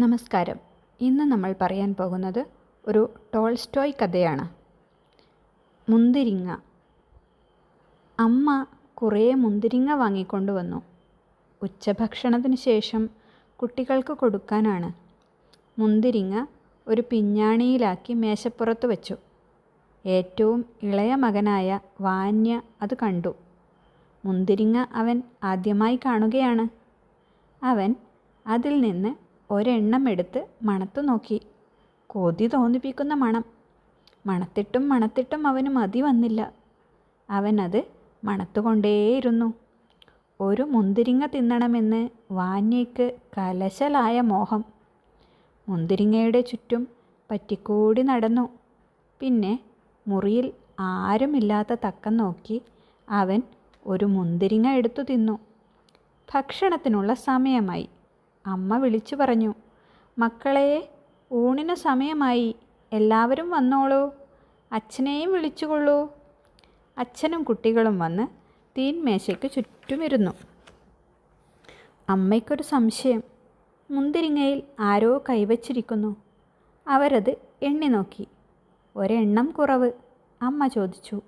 നമസ്കാരം. ഇന്ന് നമ്മൾ പറയാൻ പോകുന്നത് ഒരു ടോൾസ്റ്റോയ് കഥയാണ്. മുന്തിരിങ്ങ. അമ്മ കുറേ മുന്തിരിങ്ങ വാങ്ങിക്കൊണ്ടുവന്നു ഉച്ചഭക്ഷണത്തിന് ശേഷം കുട്ടികൾക്ക് കൊടുക്കാനാണ്. മുന്തിരിങ്ങ ഒരു പിഞ്ഞാണിയിലാക്കി മേശപ്പുറത്ത് വെച്ചു. ഏറ്റവും ഇളയ മകനായ വാന്യ അത് കണ്ടു. മുന്തിരിങ്ങ അവൻ ആദ്യമായി കാണുകയാണ്. അവൻ അതിൽ നിന്ന് ഒരെണ്ണം എടുത്ത് മണത്തു നോക്കി. കൊതി തോന്നിപ്പിക്കുന്ന മണം. മണത്തിട്ടും മണത്തിട്ടും അവന് മതി വന്നില്ല. അവനത് മണത്തുകൊണ്ടേയിരുന്നു. ഒരു മുന്തിരിങ്ങ തിന്നണമെന്ന് വാന്യയ്ക്ക് കലശലായ മോഹം. മുന്തിരിങ്ങയുടെ ചുറ്റും പറ്റിക്കൂടി നടന്നു. പിന്നെ മുറിയിൽ ആരുമില്ലാത്ത തക്കം നോക്കി അവൻ ഒരു മുന്തിരിങ്ങ എടുത്തു തിന്നു. ഭക്ഷണത്തിനുള്ള സമയമായി. അമ്മ വിളിച്ചു പറഞ്ഞു മക്കളെ ഊണിന് സമയമായി. എല്ലാവരും വന്നോളൂ. അച്ഛനെയും വിളിച്ചുകൊള്ളൂ. അച്ഛനും കുട്ടികളും വന്ന് തീൻമേശയ്ക്ക് ചുറ്റുമിരുന്നു അമ്മയ്ക്കൊരു സംശയം. മുന്തിരിങ്ങയിൽ ആരോ കൈവച്ചിരിക്കുന്നു. അവരത് എണ്ണി നോക്കി. ഒരെണ്ണം കുറവ്. അമ്മ ചോദിച്ചു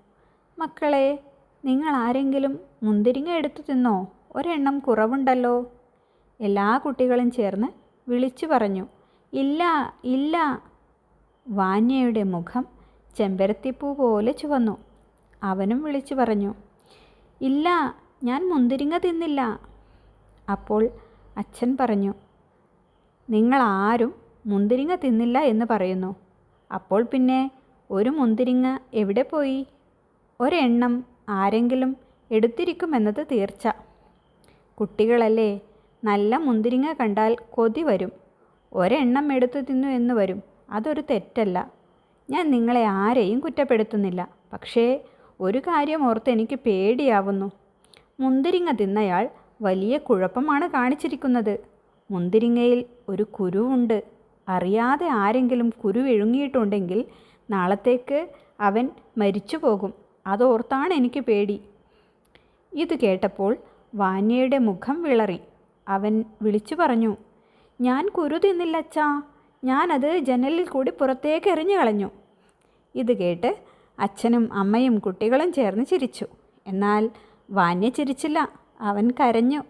മക്കളെ നിങ്ങൾ ആരെങ്കിലും മുന്തിരിങ്ങ എടുത്തു തിന്നോ? ഒരെണ്ണം കുറവുണ്ടല്ലോ. എല്ലാ കുട്ടികളും ചേർന്ന് വിളിച്ചു പറഞ്ഞു ഇല്ല ഇല്ല. വാന്യയുടെ മുഖം ചെമ്പരത്തിപ്പൂ പോലെ ചുവന്നു. അവനും വിളിച്ചു പറഞ്ഞു ഇല്ല ഞാൻ മുന്തിരിങ്ങ തിന്നില്ല. അപ്പോൾ അച്ഛൻ പറഞ്ഞു നിങ്ങൾ ആരും മുന്തിരിങ്ങ തിന്നില്ല എന്ന് പറയുന്നു. അപ്പോൾ പിന്നെ ഒരു മുന്തിരിങ്ങ എവിടെ പോയി? ഒരെണ്ണം ആരെങ്കിലും എടുത്തിരിക്കുമെന്നത് തീർച്ച. കുട്ടികളല്ലേ നല്ല മുന്തിരിങ്ങ കണ്ടാൽ കൊതി വരും. ഒരെണ്ണം എടുത്തു തിന്നു എന്ന് വരും. അതൊരു തെറ്റല്ല. ഞാൻ നിങ്ങളെ ആരെയും കുറ്റപ്പെടുത്തുന്നില്ല. പക്ഷേ ഒരു കാര്യം ഓർത്ത് എനിക്ക് പേടിയാവുന്നു. മുന്തിരിങ്ങ തിന്നയാൾ വലിയ കുഴപ്പമാണ് കാണിച്ചിരിക്കുന്നത്. മുന്തിരിങ്ങയിൽ ഒരു കുരുവുണ്ട്. അറിയാതെ ആരെങ്കിലും കുരു വിഴുങ്ങിയിട്ടുണ്ടെങ്കിൽ നാളത്തേക്ക് അവൻ മരിച്ചു പോകും. അതോർത്താണ് എനിക്ക് പേടി. ഇത് കേട്ടപ്പോൾ വാന്യയുടെ മുഖം വിളറി. അവൻ വിളിച്ചു പറഞ്ഞു ഞാൻ കുരു തിന്നില്ലച്ചാ ഞാനത് ജനലിൽ കൂടി പുറത്തേക്ക് എറിഞ്ഞു കളഞ്ഞു. ഇത് കേട്ട് അച്ഛനും അമ്മയും കുട്ടികളും ചേർന്ന് ചിരിച്ചു. എന്നാൽ വാന്യ ചിരിച്ചില്ല. അവൻ കരഞ്ഞു.